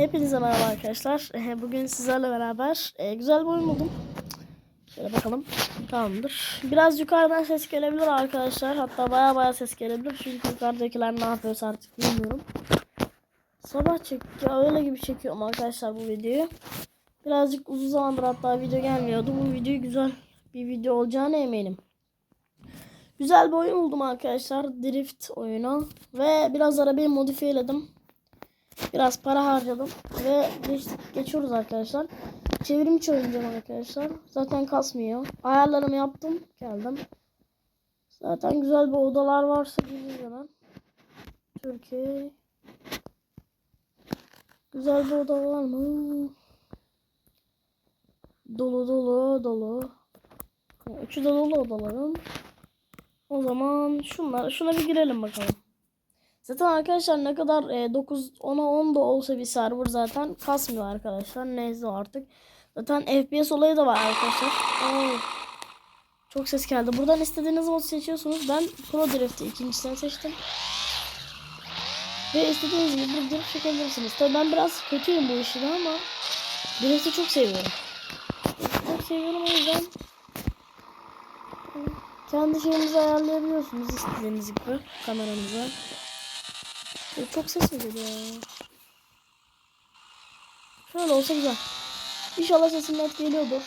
Hepinize merhaba arkadaşlar. Bugün sizlerle beraber eh, güzel bir oyun buldum. Şöyle bakalım. Tamamdır. Biraz yukarıdan ses gelebilir arkadaşlar. Hatta baya baya ses gelebilir. Çünkü yukarıdakiler ne yapıyorsa artık bilmiyorum. Sabah çekiyor. Öyle gibi çekiyorum arkadaşlar bu videoyu. Birazcık uzun zamandır hatta video gelmiyordu. Bu video güzel bir video olacağına eminim. Güzel bir oyun buldum arkadaşlar. Drift oyunu. Ve biraz arabayı modifiyeledim. Biraz para harcadım. Ve geç, geçiyoruz arkadaşlar. Çevrimiçi oynayacağım arkadaşlar. Zaten kasmıyor. Ayarlarımı yaptım. Geldim. Zaten güzel bir odalar varsa bilmiyorum hemen. Türkiye. Güzel bir oda var mı? Dolu dolu dolu. Üçü de dolu odalarım. O zaman şunlar, şuna bir girelim bakalım. Zaten arkadaşlar ne kadar e, 9 10'a 10 da olsa bir server zaten kasmıyor arkadaşlar. Neyse artık. Zaten FPS olayı da var arkadaşlar. Oo. Çok ses geldi. Buradan istediğiniz modu seçiyorsunuz. Ben Pro Drift'i ikincisini seçtim. Ve istediğiniz gibi bir drift çekebilirsiniz. Tabii ben biraz kötüyüm bu işi ama drift'i çok seviyorum. Çok seviyorum o yüzden kendi şeyinizi ayarlayabiliyorsunuz istediğiniz gibi kameranıza. Ya çok ses geliyor ya? Şöyle olsa güzel. İnşallah sesim net geliyordur.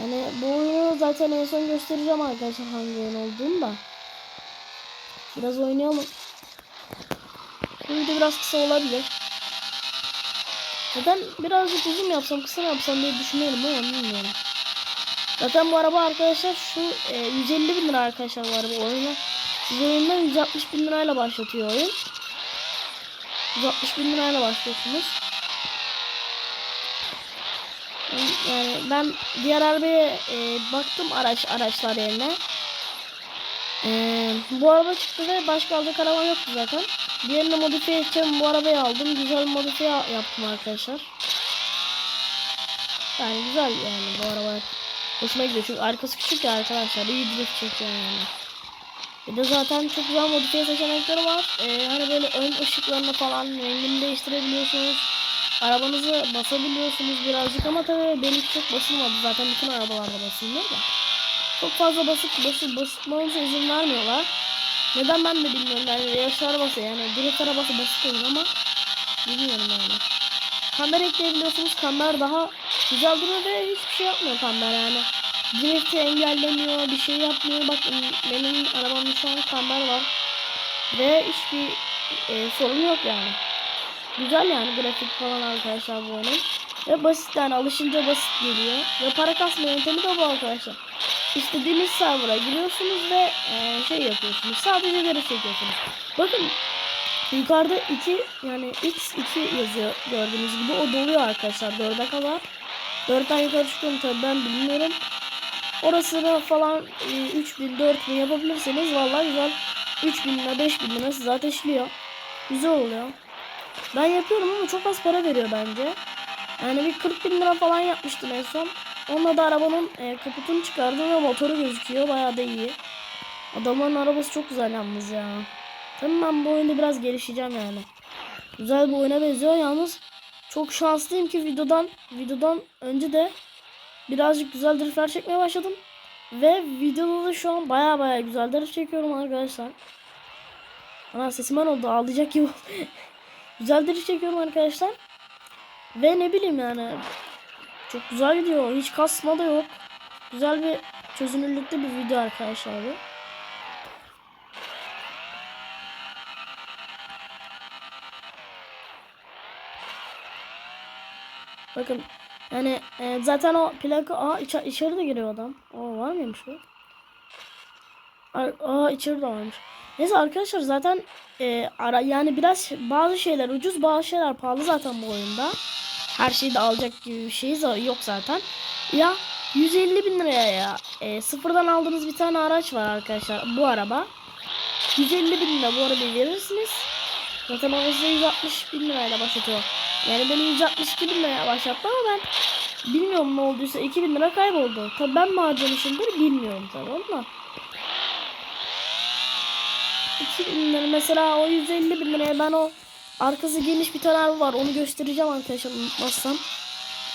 Yani bu oyunu zaten en son göstereceğim arkadaşlar hangi oyun olduğunu da. Biraz oynayalım. Bu video biraz kısa olabilir. Zaten birazcık uzun yapsam kısa yapsam diye düşünüyorum ama bilmiyorum. Zaten bu araba arkadaşlar şu e, 150 bin lira arkadaşlar bu araba oyunu. Oyunda 160 bin lirayla başlatıyor oyun. 160 bin lirayla başlıyorsunuz. Yani ben diğer arabaya e, baktım araç araçlar yerine. E, bu araba çıktı ve başka alacak araba yoktu zaten. Diğerini modifiye edeceğim bu arabayı aldım. Güzel modifiye yaptım arkadaşlar. Yani güzel yani bu araba. Hoşuma gidiyor çünkü arkası küçük ya arkadaşlar. İyi drift çekiyor yani. Bir de zaten çok güzel modifiye seçenekleri var. Ee, hani böyle ön ışıklarını falan rengini değiştirebiliyorsunuz. Arabanızı basabiliyorsunuz birazcık ama tabii benimki çok basılmadı. Zaten bütün arabalarda basılmıyor da. Çok fazla basıp basıp basıtmanıza izin vermiyorlar. Neden ben de bilmiyorum yani yarış arabası yani drift arabası basit oyun ama bilmiyorum yani. Kamera ekleyebiliyorsunuz. Kamera daha güzel duruyor ve hiçbir şey yapmıyor kamera yani. Drift'i engellemiyor, bir şey yapmıyor. Bak benim arabamda şu an kamera var. Ve hiçbir e, sorun yok yani. Güzel yani grafik falan arkadaşlar bu oyunun. Ve basit yani alışınca basit geliyor. Ve para kasma yöntemi de bu arkadaşlar. İstediğiniz server'a giriyorsunuz ve e, şey yapıyorsunuz. Sadece geri çekiyorsunuz. Bakın yukarıda 2 yani x2 yazıyor gördüğünüz gibi. O doluyor arkadaşlar 4'e kadar. 4'ten yukarı çıkıyorum tabii ben bilmiyorum. Orasını falan e, 3000 4000 yapabilirseniz vallahi güzel 3000 lira 5000 lira size ateşliyor. Güzel oluyor. Ben yapıyorum ama çok az para veriyor bence. Yani bir 40 bin lira falan yapmıştım en son. Onunla da arabanın e, kaputunu çıkardım ve motoru gözüküyor. Bayağı da iyi. Adamların arabası çok güzel yalnız ya. Tabii ben bu oyunda biraz gelişeceğim yani. Güzel bir oyuna benziyor yalnız. Çok şanslıyım ki videodan videodan önce de birazcık güzel driftler çekmeye başladım. Ve videoda da şu an baya baya güzel drift çekiyorum arkadaşlar. Ana sesim ben oldu ağlayacak gibi. güzel drift çekiyorum arkadaşlar. Ve ne bileyim yani. Çok güzel gidiyor. Hiç kasma da yok. Güzel bir çözünürlükte bir video arkadaşlar bu. Bakın yani e, zaten o plaka aa içe, içeri de giriyor adam. O var mıymış bu? Aa, aa içeri de varmış. Neyse arkadaşlar zaten e, ara yani biraz bazı şeyler ucuz bazı şeyler pahalı zaten bu oyunda. Her şeyi de alacak gibi bir şey yok zaten. Ya 150 bin liraya ya e, sıfırdan aldığınız bir tane araç var arkadaşlar bu araba. 150 bin lira bu arabayı verirsiniz. Zaten o size 160 bin lirayla başlatıyor. Yani beni 162 bin liraya başlattı ama ben bilmiyorum ne olduysa 2 bin lira kayboldu. Tabi ben mi harcamışımdır bilmiyorum tabi ama. 2 bin lira mesela o 150 bin liraya ben o arkası geniş bir tane araba var. Onu göstereceğim arkadaşlar unutmazsam.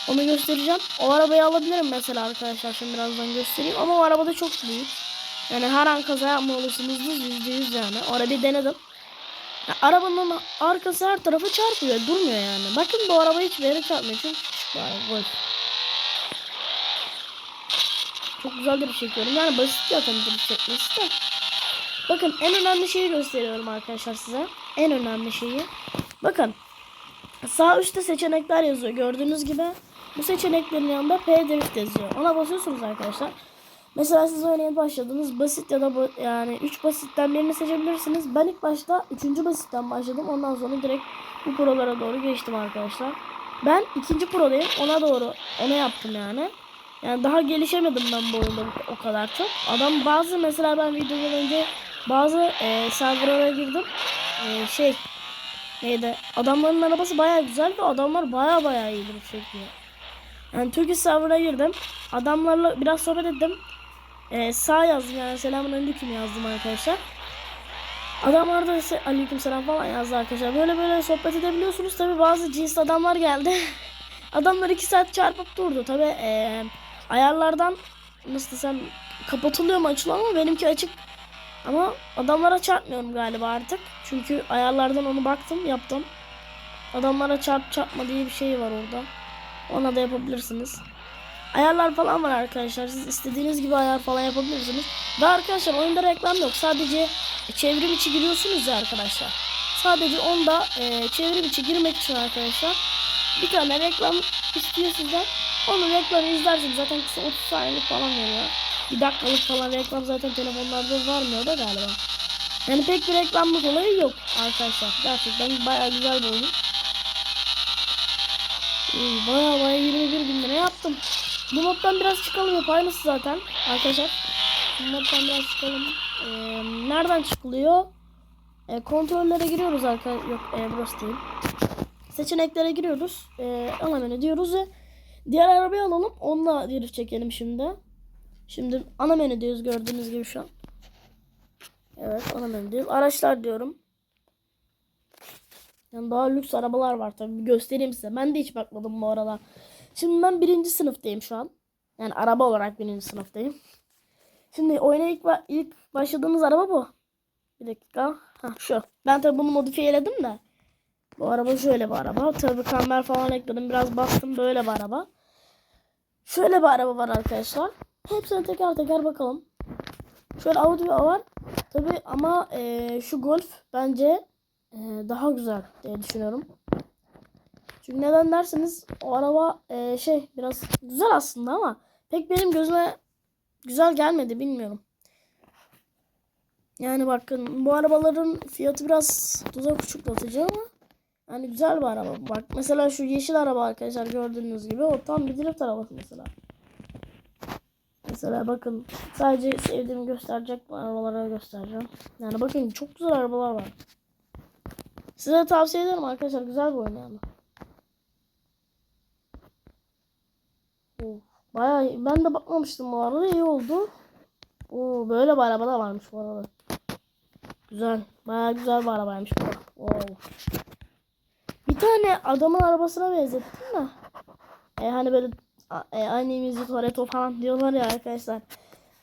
Onu göstereceğim. O arabayı alabilirim mesela arkadaşlar. Şimdi birazdan göstereyim. Ama o arabada çok büyük. Yani her an kaza yapma olasılığınız yüzde yüz yani. O arabayı denedim. Ya, arabanın arkası her tarafa çarpıyor. Durmuyor yani. Bakın bu araba hiçbir yere çarpmıyor. Çünkü. Golf. Çok güzel de bir çekiyorum. Yani basit zaten bir çekmesi de. Bakın en önemli şeyi gösteriyorum arkadaşlar size. En önemli şeyi. Bakın. Sağ üstte seçenekler yazıyor. Gördüğünüz gibi bu seçeneklerin yanında P drift yazıyor. Ona basıyorsunuz arkadaşlar. Mesela siz oynaya başladınız. Basit ya da yani 3 basitten birini seçebilirsiniz. Ben ilk başta 3. basitten başladım. Ondan sonra direkt bu prolara doğru geçtim arkadaşlar. Ben ikinci prodayım. Ona doğru ona yaptım yani. Yani daha gelişemedim ben bu oyunda o kadar çok. Adam bazı mesela ben videodan önce bazı e, serverlara girdim. E, şey neydi? Adamların arabası baya güzel ve adamlar baya baya iyi bir. Yani Türkiye server'a girdim. Adamlarla biraz sohbet ettim. E, sağ yazdım yani selamun aleyküm yazdım arkadaşlar. Adamlar da ise aleyküm selam falan yazdı arkadaşlar. Böyle böyle sohbet edebiliyorsunuz. Tabi bazı cins adamlar geldi. Adamlar iki saat çarpıp durdu. Tabi e, ayarlardan nasıl desem kapatılıyor mu açılıyor ama benimki açık. Ama adamlara çarpmıyorum galiba artık. Çünkü ayarlardan onu baktım yaptım. Adamlara çarp çarpma diye bir şey var orada. Ona da yapabilirsiniz. Ayarlar falan var arkadaşlar. Siz istediğiniz gibi ayar falan yapabilirsiniz. Ve arkadaşlar oyunda reklam yok. Sadece çevrim içi giriyorsunuz ya arkadaşlar. Sadece onda e, çevrim içi girmek için arkadaşlar bir tane reklam istiyor sizden. Onu reklamı izlersiniz. Zaten kısa 30 saniyelik falan veriyor. Bir dakikalık falan reklam zaten telefonlarda varmıyor da galiba. Yani pek bir reklamlık olayı yok arkadaşlar. Gerçekten bayağı güzel bir oyun. Bayağı bayağı 21 bin lira yaptım. Bu moddan biraz çıkalım hep aynısı zaten arkadaşlar. Bu moddan biraz çıkalım. Ee, nereden çıkılıyor? Ee, kontrollere giriyoruz arkadaşlar. Yok e, burası değil. Seçeneklere giriyoruz. Ee, ana menü diyoruz ve diğer arabayı alalım. Onunla drift çekelim şimdi. Şimdi ana menü diyoruz gördüğünüz gibi şu an. Evet ana menü diyorum. Araçlar diyorum. Yani daha lüks arabalar var tabii. Göstereyim size. Ben de hiç bakmadım bu arada. Şimdi ben birinci sınıftayım şu an. Yani araba olarak birinci sınıftayım. Şimdi oyuna ilk, ba- ilk başladığımız araba bu. Bir dakika. Ha şu. Ben tabii bunu modifiyeledim de. Bu araba şöyle bir araba. Tabii kamera falan ekledim. Biraz bastım böyle bir araba. Şöyle bir araba var arkadaşlar. Hepsine teker teker bakalım. Şöyle Audi var. Tabii ama eee, şu Golf bence eee, daha güzel diye düşünüyorum. Çünkü neden derseniz o araba eee, şey biraz güzel aslında ama pek benim gözüme güzel gelmedi bilmiyorum. Yani bakın bu arabaların fiyatı biraz tuzak uçuklatıcı ama yani güzel bir araba. Bak mesela şu yeşil araba arkadaşlar gördüğünüz gibi o tam bir drift arabası mesela. Mesela bakın sadece sevdiğimi gösterecek bu arabalara göstereceğim. Yani bakın çok güzel arabalar var. Size tavsiye ederim arkadaşlar güzel bir oyun yani. Oo, Bayağı iyi. ben de bakmamıştım bu arada iyi oldu. Oo, böyle bir araba da varmış bu arada. Güzel. Bayağı güzel bir arabaymış bu. Wow. Bir tane adamın arabasına benzettim de. E, hani böyle e, aynı müzik Toretto falan diyorlar ya arkadaşlar.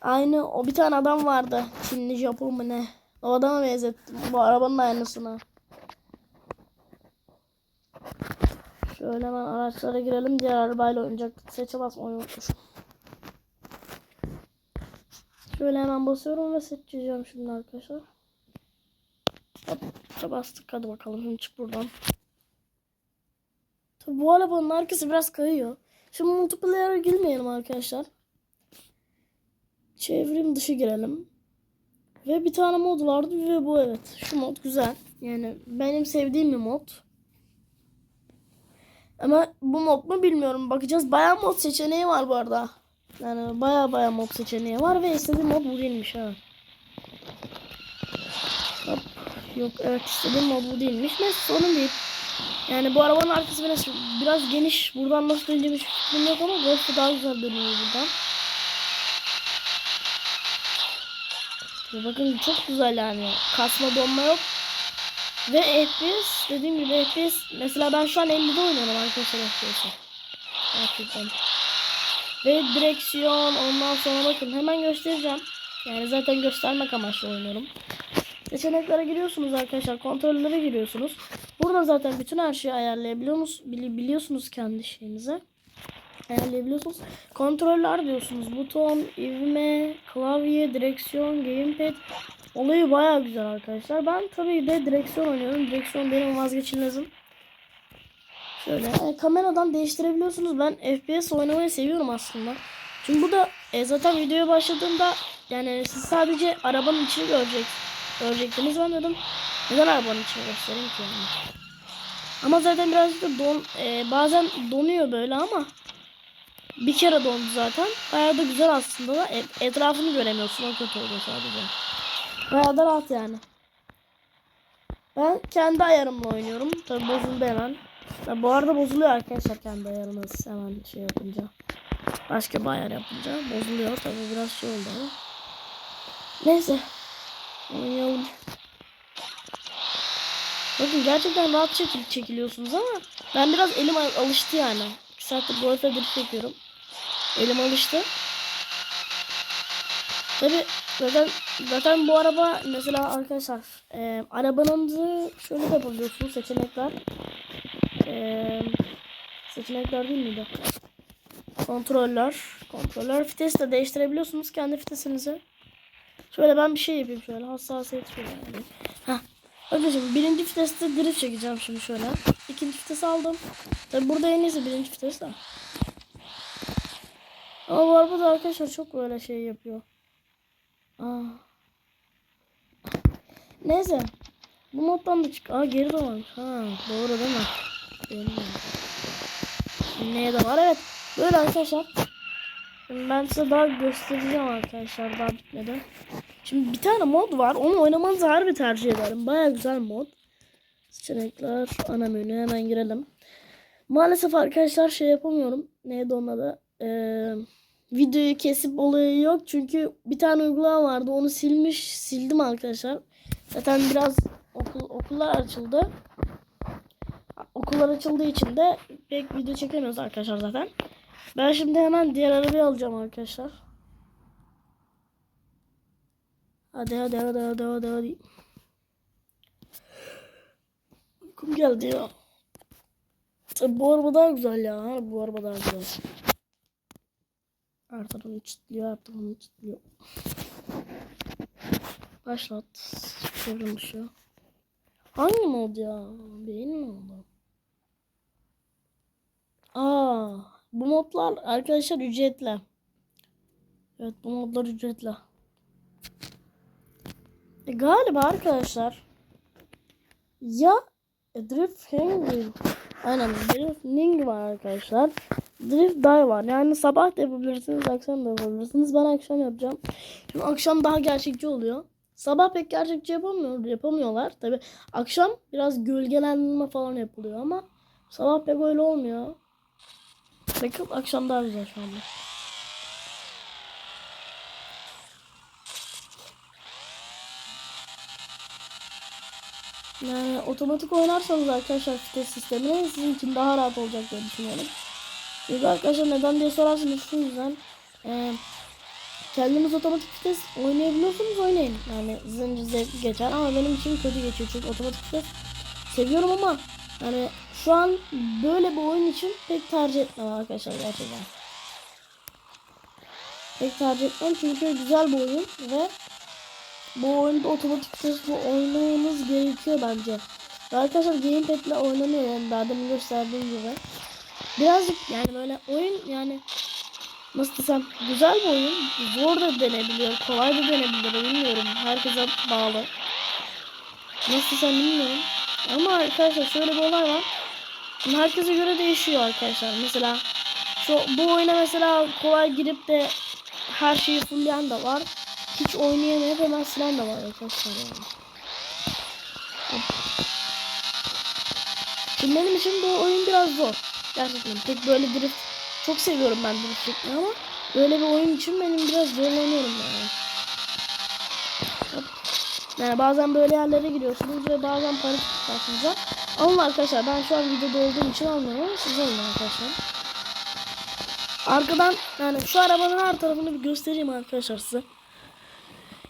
Aynı o bir tane adam vardı. Çinli Japon mu ne? O adama benzettim. Bu arabanın aynısına. Şöyle hemen araçlara girelim. Diğer arabayla oyuncak seçe basmayı unutmuşum. Şöyle hemen basıyorum ve seçeceğim şimdi arkadaşlar. Hop, bastık. Hadi bakalım. Şimdi çık buradan. Tabii bu arabanın arkası biraz kayıyor. Şimdi multiplayer'a girmeyelim arkadaşlar. Çevrim dışı girelim. Ve bir tane mod vardı ve bu evet. Şu mod güzel. Yani benim sevdiğim bir mod. Ama bu mod mu bilmiyorum. Bakacağız. Bayağı mod seçeneği var bu arada. Yani bayağı bayağı mod seçeneği var ve istediğim mod bu değilmiş ha. Hop. Yok evet istediğim mod bu değilmiş. Neyse sorun değil. Yani bu arabanın arkası biraz, biraz geniş. Buradan nasıl döneceğim hiç fikrim yok ama Golf'u daha güzel dönüyor buradan. Bakın çok güzel yani. Kasma donma yok. Ve FPS dediğim gibi FPS mesela ben şu an 50'de oynuyorum arkadaşlar FPS'i. Gerçekten. Ve direksiyon ondan sonra bakın hemen göstereceğim. Yani zaten göstermek amaçlı oynuyorum. Seçeneklere giriyorsunuz arkadaşlar. Kontrollere giriyorsunuz. Burada zaten bütün her şeyi ayarlayabiliyor musunuz? Bili- biliyorsunuz kendi şeyinize. Ayarlayabiliyorsunuz. Kontroller diyorsunuz. Buton, ivme, klavye, direksiyon, gamepad. Olayı baya güzel arkadaşlar. Ben tabii de direksiyon oynuyorum. Direksiyon benim vazgeçilmezim. Şöyle e, kameradan değiştirebiliyorsunuz. Ben FPS oynamayı seviyorum aslında. Çünkü bu da e, zaten videoya başladığımda yani siz sadece arabanın içini görecek, görecektiniz. Ben neden arabanın içini göstereyim ki yani. Ama zaten birazcık da don, e, bazen donuyor böyle ama bir kere dondu zaten. Bayağı da güzel aslında da E- etrafını göremiyorsun. O kötü oluyor sadece. Bayağı da rahat yani. Ben kendi ayarımla oynuyorum. Tabi bozuldu hemen. Ya bu arada bozuluyor arkadaşlar kendi ayarınız hemen şey yapınca. Başka bir ayar yapınca bozuluyor. Tabi biraz şey oldu ama. Neyse. Oynayalım. Bakın gerçekten rahat çekil çekiliyorsunuz ama ben biraz elim al- alıştı yani. 2 saattir golfe drift yapıyorum. Elim alıştı. Tabi zaten zaten bu araba mesela arkadaşlar e, arabanızı şöyle de yapabiliyorsunuz seçenekler. E, seçenekler değil miydi? Kontroller. Kontroller. Vites de değiştirebiliyorsunuz kendi vitesinizi. Şöyle ben bir şey yapayım şöyle hassasiyet şöyle yani. Arkadaşım birinci viteste drift çekeceğim şimdi şöyle. İkinci vites aldım. Tabi burada en iyisi birinci vites de. Ama bu araba da arkadaşlar çok böyle şey yapıyor. Aa. Neyse. Bu moddan da çık. Aa geri de varmış. Ha doğru değil mi? De. Neye de var evet. Böyle arkadaşlar. Şimdi ben size daha göstereceğim arkadaşlar daha bitmedi. Şimdi bir tane mod var. Onu oynamanızı harbi tercih ederim. Baya güzel mod. Seçenekler ana menü hemen girelim. Maalesef arkadaşlar şey yapamıyorum. Neydi onun adı? Ee, videoyu kesip olayı yok. Çünkü bir tane uygulama vardı. Onu silmiş. Sildim arkadaşlar. Zaten biraz okul, okullar açıldı. Okullar açıldığı için de pek video çekemiyoruz arkadaşlar zaten. Ben şimdi hemen diğer arabayı alacağım arkadaşlar. Hadi hadi hadi hadi hadi hadi. Uykum geldi ya. Bu araba daha güzel ya. Bu araba daha güzel. Artık onu çıtlıyor artık onu çıtlıyor. Başlat. Çevrim. Hangi mod ya? Beyin mi oldu? Aa, bu modlar arkadaşlar ücretli. Evet bu modlar ücretli. E, galiba arkadaşlar ya Drift Hanging aynen Drifting var arkadaşlar. Drift Dive var. Yani sabah da yapabilirsiniz, akşam da yapabilirsiniz. Ben akşam yapacağım. Şimdi akşam daha gerçekçi oluyor. Sabah pek gerçekçi yapamıyor, yapamıyorlar. Tabi akşam biraz gölgelendirme falan yapılıyor ama sabah pek öyle olmuyor. Bakın akşam daha güzel şu anda. Yani otomatik oynarsanız arkadaşlar vites sistemini sizin için daha rahat olacak diye düşünüyorum. Çünkü arkadaşlar neden diye sorarsanız şu yüzden e, kendiniz otomatik vites oynayabiliyorsunuz oynayın. Yani sizin zevkli geçer ama benim için kötü geçiyor çünkü otomatik vites seviyorum ama yani şu an böyle bir oyun için pek tercih etmem arkadaşlar gerçekten. Pek tercih etmem çünkü güzel bir oyun ve bu oyunda otomatik vitesle oynamanız gerekiyor bence. Arkadaşlar gamepad ile oynanıyor yani daha demin gösterdiğim gibi. Birazcık yani böyle oyun yani nasıl desem güzel bir oyun. Zor da denebiliyor, kolay da denebilir bilmiyorum. Herkese bağlı. Nasıl desem bilmiyorum. Ama arkadaşlar şöyle bir olay var. Herkese göre değişiyor arkadaşlar. Mesela şu bu oyuna mesela kolay girip de her şeyi fullleyen de var. Hiç oynayamayıp hemen silen de var arkadaşlar yani. Şimdi benim için bu oyun biraz zor. Gerçekten pek böyle drift çok seviyorum ben drift çekmeyi ama böyle bir oyun için benim biraz zorlanıyorum yani. Yani bazen böyle yerlere giriyorsunuz ve bazen para çıkartınca. Alın arkadaşlar ben şu an videoda olduğum için almıyorum ama siz alın arkadaşlar. Arkadan yani şu arabanın her tarafını bir göstereyim arkadaşlar size.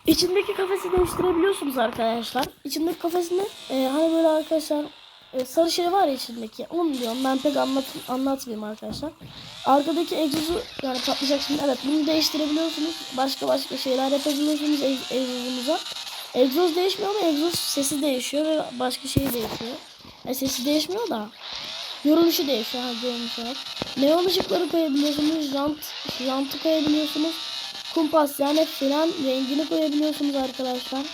İçindeki kafesi değiştirebiliyorsunuz arkadaşlar. İçindeki kafesini e, hani böyle arkadaşlar e, sarı şey var ya içindeki. Onu diyorum ben pek anlat, anlatmayayım arkadaşlar. Arkadaki egzozu yani patlayacak şimdi. Evet bunu değiştirebiliyorsunuz. Başka başka şeyler yapabiliyorsunuz eg- egzozunuza. Egzoz değişmiyor ama egzoz sesi değişiyor ve başka şey değişiyor. E, sesi değişmiyor da. Görünüşü değişiyor. Ha, görünüş olarak. Neon ışıkları koyabiliyorsunuz. Jant, jantı koyabiliyorsunuz. Kumpas yani fren rengini koyabiliyorsunuz arkadaşlar.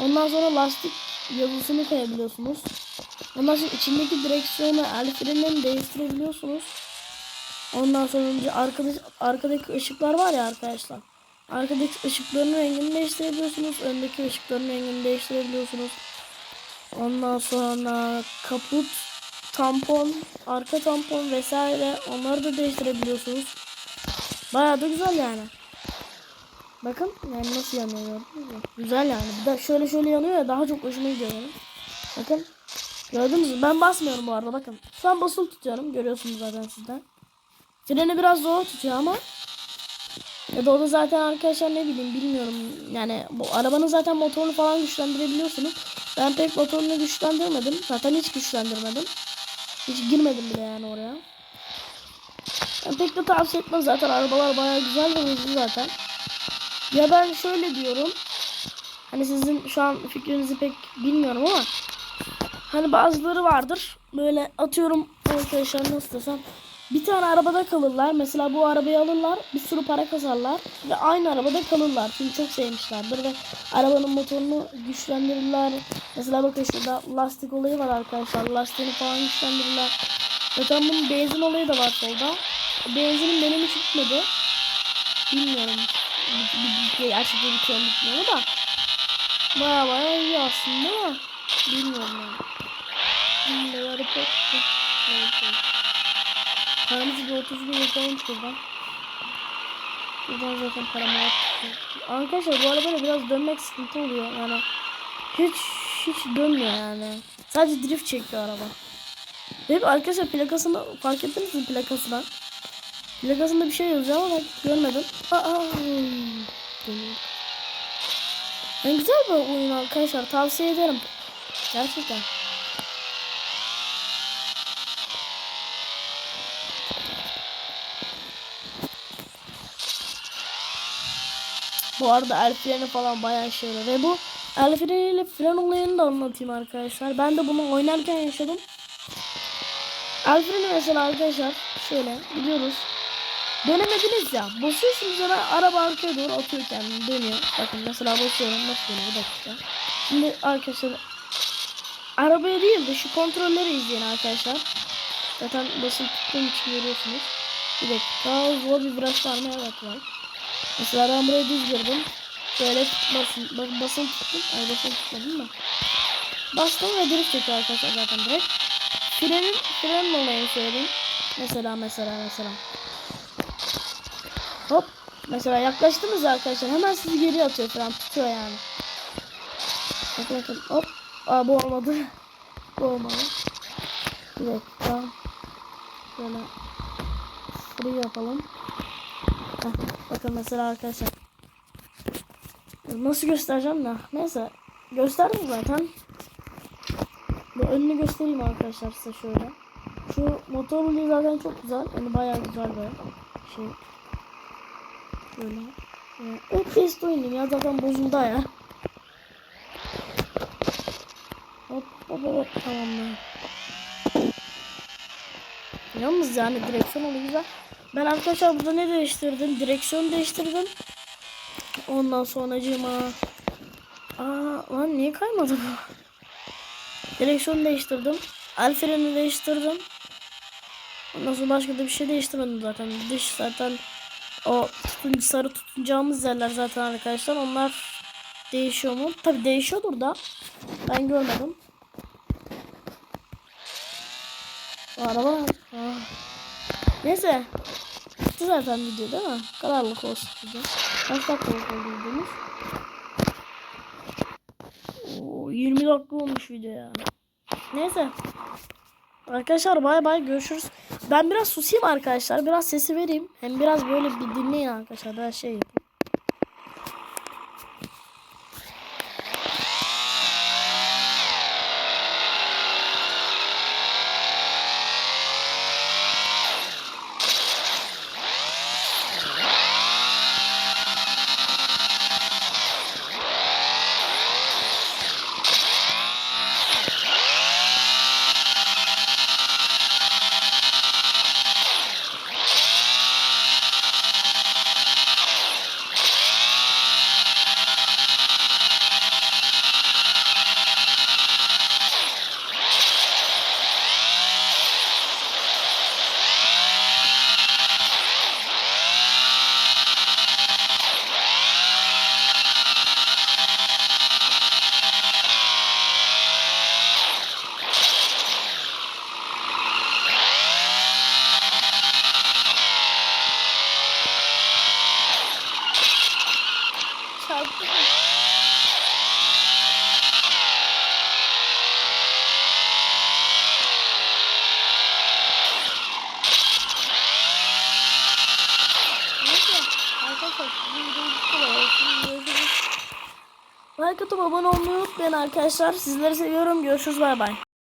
Ondan sonra lastik yazısını koyabiliyorsunuz. Ondan sonra içindeki direksiyonu el frenini değiştirebiliyorsunuz. Ondan sonra önce arkadaki, arkadaki ışıklar var ya arkadaşlar. Arkadaki ışıkların rengini değiştirebiliyorsunuz. Öndeki ışıkların rengini değiştirebiliyorsunuz. Ondan sonra kaput, tampon, arka tampon vesaire onları da değiştirebiliyorsunuz. Bayağı da güzel yani. Bakın yani nasıl yanıyor gördünüz mü? Güzel yani. Bir de şöyle şöyle yanıyor ya daha çok hoşuma gidiyor benim. Bakın. Gördünüz mü? Ben basmıyorum bu arada bakın. Şu an basılı tutuyorum. Görüyorsunuz zaten sizden. Freni biraz zor tutuyor ama. Ya da o da zaten arkadaşlar ne bileyim bilmiyorum. Yani bu arabanın zaten motorunu falan güçlendirebiliyorsunuz. Ben pek motorunu güçlendirmedim. Zaten hiç güçlendirmedim. Hiç girmedim bile yani oraya. Ben pek de tavsiye etmem zaten. Arabalar bayağı güzel ve zaten. Ya ben şöyle diyorum. Hani sizin şu an fikrinizi pek bilmiyorum ama hani bazıları vardır. Böyle atıyorum arkadaşlar nasıl desem bir tane arabada kalırlar. Mesela bu arabayı alırlar. Bir sürü para kazarlar. Ve aynı arabada kalırlar. Çünkü çok sevmişlerdir. Ve arabanın motorunu güçlendirirler. Mesela bakın şurada lastik olayı var arkadaşlar. Lastiğini falan güçlendirirler. Zaten bunun benzin olayı da var solda. Benzinin benim hiç bitmedi. Bilmiyorum. Bir, gerçekten bitiyor bitmiyor da. Baya baya iyi aslında ama. Bilmiyorum yani. Bilmiyorum. Bilmiyorum. Paramızı bir 30 bin yapalım şuradan. Şuradan zaten paramı yaptık. Arkadaşlar bu arabayla biraz dönmek sıkıntı oluyor yani. Hiç hiç dönmüyor yani. Sadece drift çekiyor araba. Ve arkadaşlar plakasını fark ettiniz mi plakasına? Plakasında bir şey yazıyor ama ben görmedim. Aa, yani güzel bir oyun arkadaşlar tavsiye ederim. Gerçekten. Bu arada el freni falan bayağı yarıyor. Ve bu el freniyle fren olayını da anlatayım arkadaşlar. Ben de bunu oynarken yaşadım. El freni mesela arkadaşlar şöyle gidiyoruz. Dönemediniz ya. Basıyorsunuz yana araba arkaya doğru atıyor dönüyor. Bakın mesela basıyorum nasıl dönüyor bir dakika. Şimdi arkadaşlar arabaya değil de şu kontrolleri izleyin arkadaşlar. Zaten basılı tuttuğum için görüyorsunuz. Bir dakika zor bir viraj var mı? Var. Mesela ben buraya düz girdim. Şöyle basın, bas, basın tuttum. Ay basın tutmadım mı? Bastım ve drift çekiyor arkadaşlar zaten direkt. Frenin, frenin olayını söyleyeyim. Mesela mesela mesela. Hop. Mesela yaklaştınız arkadaşlar. Hemen sizi geri atıyor falan. Tutuyor yani. Bakın bakın. Hop. Aa bu olmadı. bu olmadı. Bir dakika. Şöyle. Free yapalım. Heh, bakın mesela arkadaşlar. Nasıl göstereceğim da. Neyse. Gösterdim zaten. Bu önünü göstereyim arkadaşlar size şöyle. Şu motorlu zaten çok güzel. Yani bayağı güzel bir şey. Böyle. Ee, hep test oynayayım ya zaten bozuldu ya. Hop hop hop tamam ben. Yalnız yani direksiyon oluyor güzel. Ben arkadaşlar burada ne değiştirdim? Direksiyon değiştirdim. Ondan sonra cima. Aa lan niye kaymadı bu? Direksiyon değiştirdim. El freni değiştirdim. Ondan sonra başka da bir şey değiştirmedim zaten. Dış zaten o tutuncu, sarı tutunacağımız yerler zaten arkadaşlar. Onlar değişiyor mu? Tabi değişiyordur da. Ben görmedim. O araba. Ah. Neyse. Bitti zaten video değil mi? Kararlılık olsun video. Kaç dakikalık oldu videomuz? 20 dakika olmuş video ya. Neyse. Arkadaşlar bay bay görüşürüz. Ben biraz susayım arkadaşlar. Biraz sesi vereyim. Hem biraz böyle bir dinleyin arkadaşlar. Biraz şey yapayım. Arkadaşlar. Sizleri seviyorum. Görüşürüz. Bay bay.